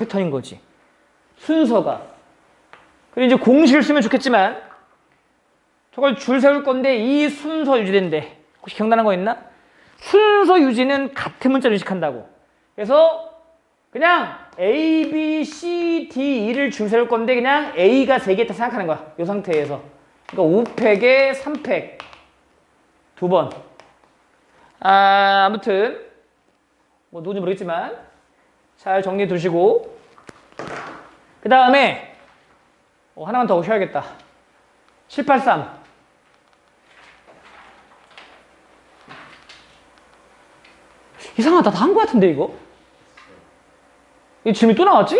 패턴인 거지. 순서가. 그리고 이제 공식을 쓰면 좋겠지만 저걸 줄 세울 건데 이 순서 유지된대. 혹시 기억나는 거 있나? 순서 유지는 같은 문자를 의식한다고. 그래서 그냥 A, B, C, D, E를 줄 세울 건데 그냥 A가 3개 있다 생각하는 거야. 이 상태에서. 그러니까 5팩에 3팩. 두 번. 아, 아무튼 뭐 누군지 모르겠지만 잘 정리해 두시고 그 다음에 어, 하나만 더 오셔야겠다. 783. 이상하다. 다한거 같은데 이거? 이 질문이 또 나왔지?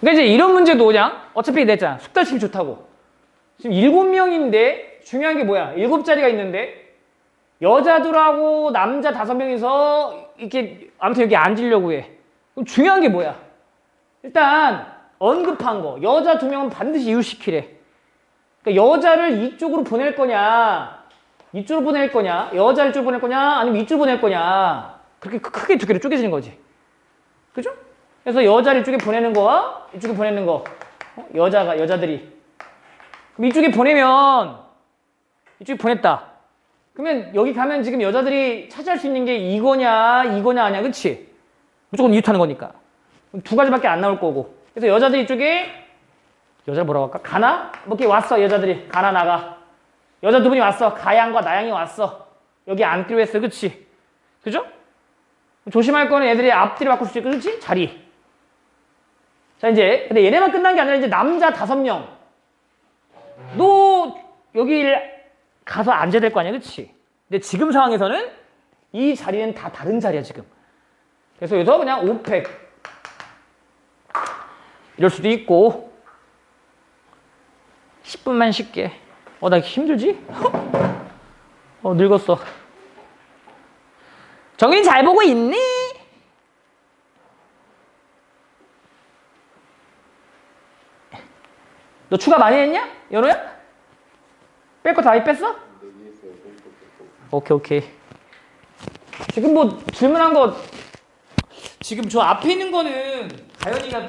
그러니까 이제 이런 문제도 그냥 어차피 냈잖아. 숙달심이 좋다고. 지금 일곱 명인데 중요한 게 뭐야? 일곱 자리가 있는데 여자들하고 남자 다섯 명이서 이렇게 아무튼 여기 앉으려고 해. 그럼 중요한 게 뭐야? 일단 언급한 거 여자 두 명은 반드시 이웃시키래. 그러니까 여자를 이쪽으로 보낼 거냐, 이쪽으로 보낼 거냐, 여자를 이쪽으로 보낼 거냐, 아니면 이쪽으로 보낼 거냐. 그렇게 크- 크게 두 개로 쪼개지는 거지. 그죠? 그래서 여자를 이쪽에 보내는 거와 이쪽에 보내는 거. 어? 여자가 여자들이 그럼 이쪽에 보내면 이쪽에 보냈다. 그러면 여기 가면 지금 여자들이 차지할 수 있는 게 이거냐 이거냐 아니야 그치? 무조건 이웃하는 거니까 두 가지밖에 안 나올 거고 그래서 여자들이 이쪽에 여자 뭐라고 할까? 가나? 뭐 이렇게 왔어 여자들이 가나 나가 여자 두 분이 왔어 가양과 나양이 왔어 여기 앉기로 했어 그치? 그죠? 조심할 거는 애들이 앞뒤를 바꿀 수 있고 그렇지? 자리 자 이제 근데 얘네만 끝난 게 아니라 이제 남자 다섯 명너 여기를 가서 앉아야 될 거 아니야, 그치? 근데 지금 상황에서는 이 자리는 다 다른 자리야, 지금. 그래서 여기서 그냥 5팩. 이럴 수도 있고, 10분만 쉽게. 어, 나 힘들지? 어, 늙었어. 정인 잘 보고 있니? 너 추가 많이 했냐? 연호야? 뺄 거 다 뺐어? 오케이 오케이 지금 뭐 질문한 거 지금 저 앞에 있는 거는 가연이가